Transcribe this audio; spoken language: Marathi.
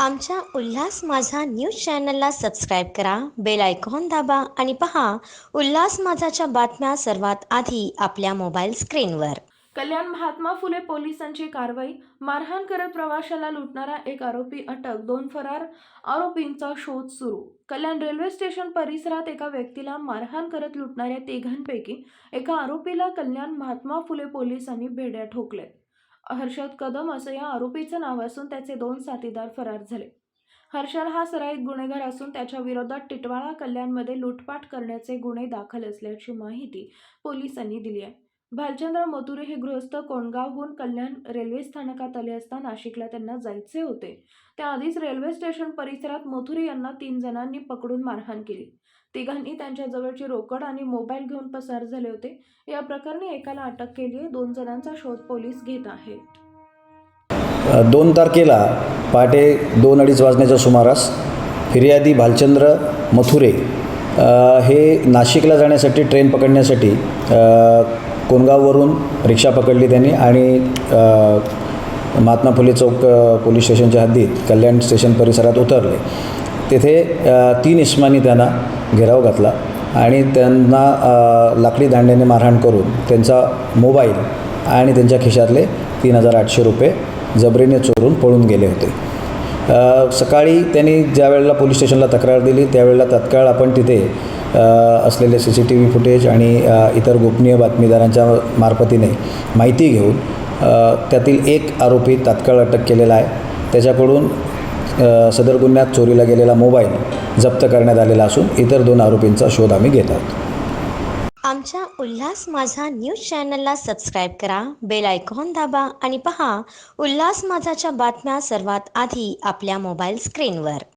आमच्या उल्हास माझा न्यूज चॅनलला सबस्क्राईब करा बेल आयकॉन दाबा आणि पहा उल्हास माझाच्या बातम्या सर्वात आधी आपल्या मोबाईल स्क्रीनवर. कल्याण महात्मा फुले पोलिसांची कारवाई मारहाण करत प्रवाशाला लुटणारा एक आरोपी अटक दोन फरार आरोपींचा शोध सुरू. कल्याण रेल्वे स्टेशन परिसरात एका व्यक्तीला मारहाण करत लुटणाऱ्या तिघांपैकी एका आरोपीला कल्याण महात्मा फुले पोलिसांनी भेड्या ठोकल्यात. हर्षद कदम असं या आरोपीचं नाव असून त्याचे दोन साथीदार फरार झाले. हर्षल हा सराईत गुन्हेगार असून त्याच्या विरोधात टिटवाळा कल्याणमध्ये लुटपाट करण्याचे गुन्हे दाखल असल्याची माहिती पोलिसांनी दिली आहे. भालचंद्र मथुरे हे गृहस्थ कोणगावहून कल्याण रेल्वे स्थानकात आले असता नाशिकला त्यांना जायचे होते. त्याआधीच रेल्वे स्टेशन परिसरात मथुरे यांना तीन जणांनी पकडून मारहाण केली. तिघांनी त्यांच्या जवळची रोकड आणि मोबाईल घेऊन पसार झाले होते. या प्रकरणी एकाला अटक केली आहे. दोन जणांचा शोध पोलीस घेत आहेत. दोन तारखेला पहाटे दोन अडीच वाजण्याच्या सुमारास फिर्यादी भालचंद्र मथुरे हे नाशिकला जाण्यासाठी ट्रेन पकडण्यासाठी अ, रिक्षा पकडली त्यांनी आणि महात्मा फुले चौक पोलीस स्टेशनच्या हद्दीत कल्याण स्टेशन परिसरात उतरले. तेथे तीन इस्मानी त्यांना घेराव घातला आणि त्यांना लाकडी दांड्याने मारहाण करून त्यांचा मोबाईल आणि त्यांच्या खिशातले तीन हजार आठशे रुपये जबरीने चोरून पळून गेले होते. सकाळी त्यांनी ज्यावेळेला पोलीस स्टेशनला तक्रार दिली त्यावेळेला तत्काळ आपण तिथे असलेले C C T V footage आणि इतर गोपनीय बातमीदारांच्या मार्फतीने माहिती घेऊन त्यातील एक आरोपी तात्काळ अटक केलेला आहे. त्याच्याकडून सदर गुन्ह्यात चोरीला गेलेला मोबाईल जप्त करण्यात आलेला असून इतर दोन आरोपींचा शोध आम्ही घेत आहोत. आमच्या उल्हास माझा न्यूज चॅनलला सबस्क्राईब करा बेल आयकॉन दाबा आणि पहा उल्हास माझाच्या बातम्या सर्वात आधी आपल्या मोबाईल स्क्रीनवर.